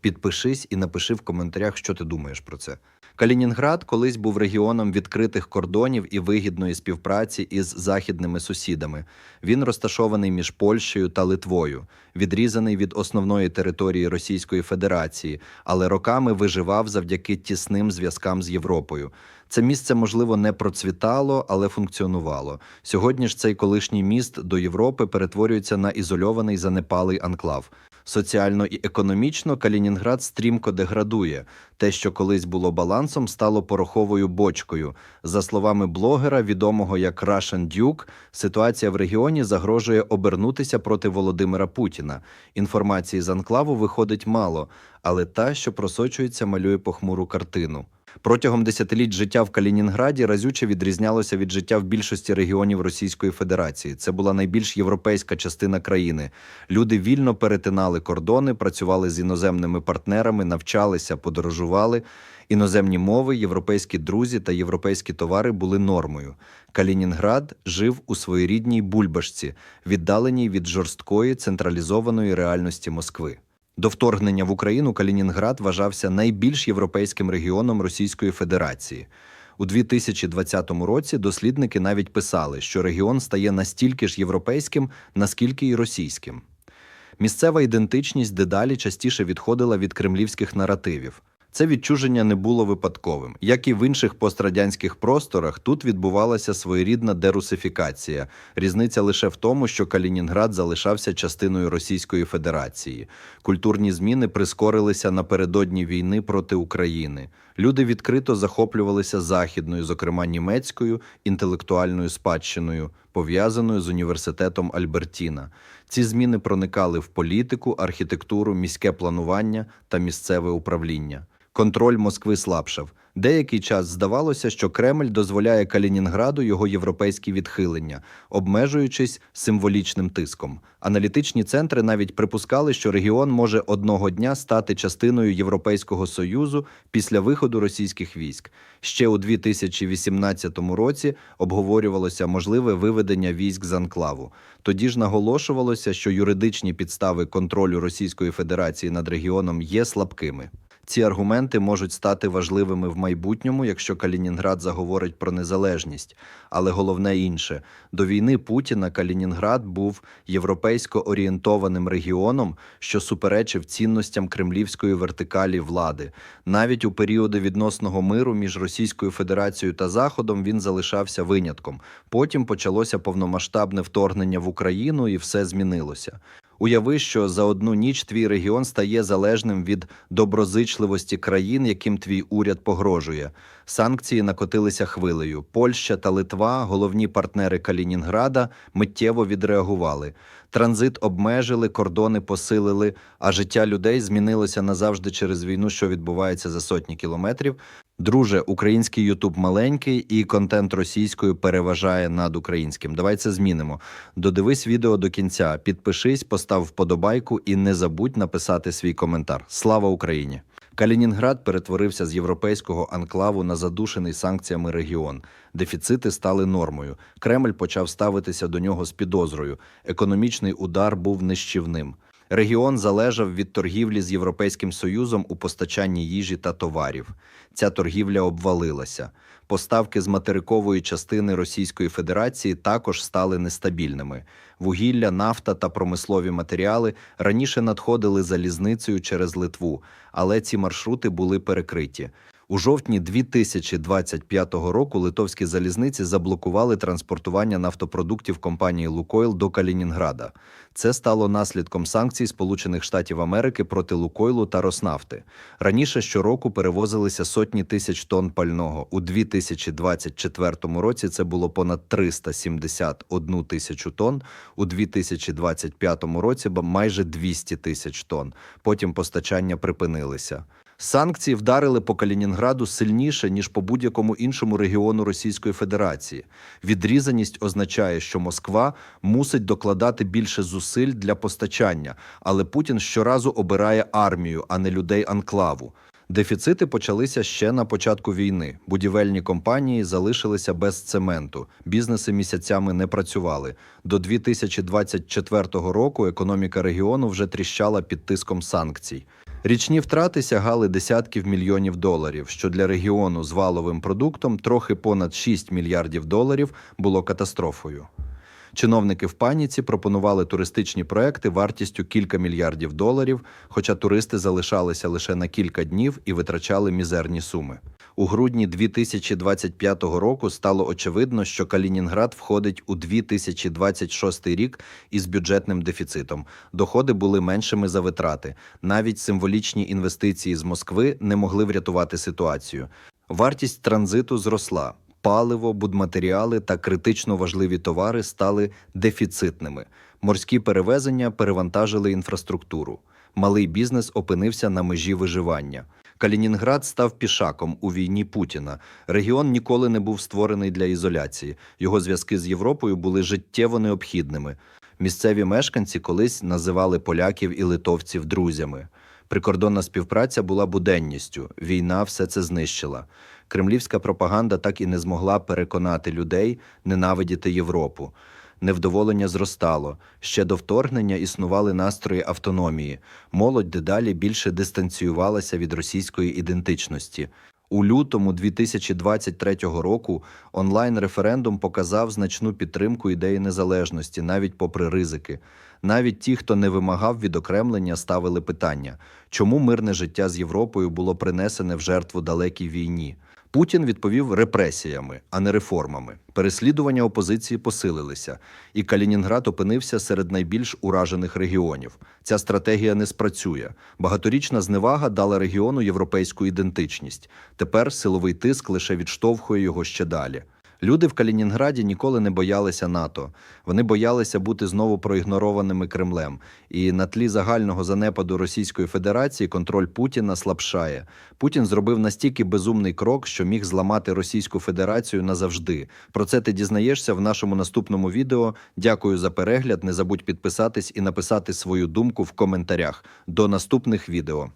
Підпишись і напиши в коментарях, що ти думаєш про це. Калінінград колись був регіоном відкритих кордонів і вигідної співпраці із західними сусідами. Він розташований між Польщею та Литвою, відрізаний від основної території Російської Федерації, але роками виживав завдяки тісним зв'язкам з Європою. Це місце, можливо, не процвітало, але функціонувало. Сьогодні ж цей колишній міст до Європи перетворюється на ізольований занепалий анклав. Соціально і економічно Калінінград стрімко деградує. Те, що колись було балансом, стало пороховою бочкою. За словами блогера, відомого як Russian Duke, ситуація в регіоні загрожує обернутися проти Володимира Путіна. Інформації з анклаву виходить мало, але та, що просочується, малює похмуру картину. Протягом десятиліть життя в Калінінграді разюче відрізнялося від життя в більшості регіонів Російської Федерації. Це була найбільш європейська частина країни. Люди вільно перетинали кордони, працювали з іноземними партнерами, навчалися, подорожували. Іноземні мови, європейські друзі та європейські товари були нормою. Калінінград жив у своєрідній бульбашці, віддаленій від жорсткої централізованої реальності Москви. До вторгнення в Україну Калінінград вважався найбільш європейським регіоном Російської Федерації. У 2020 році дослідники навіть писали, що регіон стає настільки ж європейським, наскільки й російським. Місцева ідентичність дедалі частіше відходила від кремлівських наративів. Це відчуження не було випадковим. Як і в інших пострадянських просторах, тут відбувалася своєрідна дерусифікація. Різниця лише в тому, що Калінінград залишався частиною Російської Федерації. Культурні зміни прискорилися напередодні війни проти України. Люди відкрито захоплювалися західною, зокрема німецькою, інтелектуальною спадщиною, пов'язаною з університетом Альбертіна. Ці зміни проникали в політику, архітектуру, міське планування та місцеве управління. Контроль Москви слабшав. Деякий час здавалося, що Кремль дозволяє Калінінграду його європейські відхилення, обмежуючись символічним тиском. Аналітичні центри навіть припускали, що регіон може одного дня стати частиною Європейського союзу після виходу російських військ. Ще у 2018 році обговорювалося можливе виведення військ з анклаву. Тоді ж наголошувалося, що юридичні підстави контролю Російської Федерації над регіоном є слабкими. Ці аргументи можуть стати важливими в майбутньому, якщо Калінінград заговорить про незалежність. Але головне інше до війни Путіна Калінінград був європейсько орієнтованим регіоном, що суперечив цінностям кремлівської вертикалі влади. Навіть у періоди відносного миру між Російською Федерацією та Заходом він залишався винятком. Потім почалося повномасштабне вторгнення в Україну, і все змінилося. Уяви, що за одну ніч твій регіон стає залежним від доброзичливості країн, яким твій уряд погрожує. Санкції накотилися хвилею. Польща та Литва, головні партнери Калінінграда, миттєво відреагували. Транзит обмежили, кордони посилили, а життя людей змінилося назавжди через війну, що відбувається за сотні кілометрів. Друже, український Ютуб маленький і контент російською переважає над українським. Давай це змінимо. Додивись відео до кінця, підпишись, постав вподобайку і не забудь написати свій коментар. Слава Україні! Калінінград перетворився з європейського анклаву на задушений санкціями регіон. Дефіцити стали нормою. Кремль почав ставитися до нього з підозрою. Економічний удар був нищівним. Регіон залежав від торгівлі з Європейським Союзом у постачанні їжі та товарів. Ця торгівля обвалилася. Поставки з материкової частини Російської Федерації також стали нестабільними. Вугілля, нафта та промислові матеріали раніше надходили залізницею через Литву, але ці маршрути були перекриті. У жовтні 2025 року литовські залізниці заблокували транспортування нафтопродуктів компанії Лукойл до Калінінграда. Це стало наслідком санкцій Сполучених Штатів Америки проти Лукойлу та Роснафти. Раніше щороку перевозилися сотні тисяч тонн пального. У 2024 році це було понад 371 тисячу тонн. У 2025 році майже 200 тисяч тонн. Потім постачання припинилися. Санкції вдарили по Калінінграду сильніше ніж по будь-якому іншому регіону Російської Федерації. Відрізаність означає, що Москва мусить докладати більше зусиль для постачання, але Путін щоразу обирає армію, а не людей анклаву. Дефіцити почалися ще на початку війни. Будівельні компанії залишилися без цементу. Бізнеси місяцями не працювали. До 2024 року економіка регіону вже тріщала під тиском санкцій. Річні втрати сягали десятків мільйонів доларів, що для регіону з валовим продуктом трохи понад 6 мільярдів доларів було катастрофою. Чиновники в паніці пропонували туристичні проекти вартістю кілька мільярдів доларів, хоча туристи залишалися лише на кілька днів і витрачали мізерні суми. У грудні 2025 року стало очевидно, що Калінінград входить у 2026 рік із бюджетним дефіцитом. Доходи були меншими за витрати. Навіть символічні інвестиції з Москви не могли врятувати ситуацію. Вартість транзиту зросла. Паливо, будматеріали та критично важливі товари стали дефіцитними. Морські перевезення перевантажили інфраструктуру. Малий бізнес опинився на межі виживання. Калінінград став пішаком у війні Путіна. Регіон ніколи не був створений для ізоляції. Його зв'язки з Європою були життєво необхідними. Місцеві мешканці колись називали поляків і литовців друзями. Прикордонна співпраця була буденністю. Війна все це знищила. Кремлівська пропаганда так і не змогла переконати людей ненавидіти Європу. Невдоволення зростало. Ще до вторгнення існували настрої автономії. Молодь дедалі більше дистанціювалася від російської ідентичності. У лютому 2023 року онлайн-референдум показав значну підтримку ідеї незалежності, навіть попри ризики. Навіть ті, хто не вимагав відокремлення, ставили питання, чому мирне життя з Європою було принесене в жертву далекій війні. Путін відповів репресіями, а не реформами. Переслідування опозиції посилилися, і Калінінград опинився серед найбільш уражених регіонів. Ця стратегія не спрацює. Багаторічна зневага дала регіону європейську ідентичність. Тепер силовий тиск лише відштовхує його ще далі. Люди в Калінінграді ніколи не боялися НАТО. Вони боялися бути знову проігнорованими Кремлем. І на тлі загального занепаду Російської Федерації контроль Путіна слабшає. Путін зробив настільки безумний крок, що міг зламати Російську Федерацію назавжди. Про це ти дізнаєшся в нашому наступному відео. Дякую за перегляд. Не забудь підписатись і написати свою думку в коментарях. До наступних відео.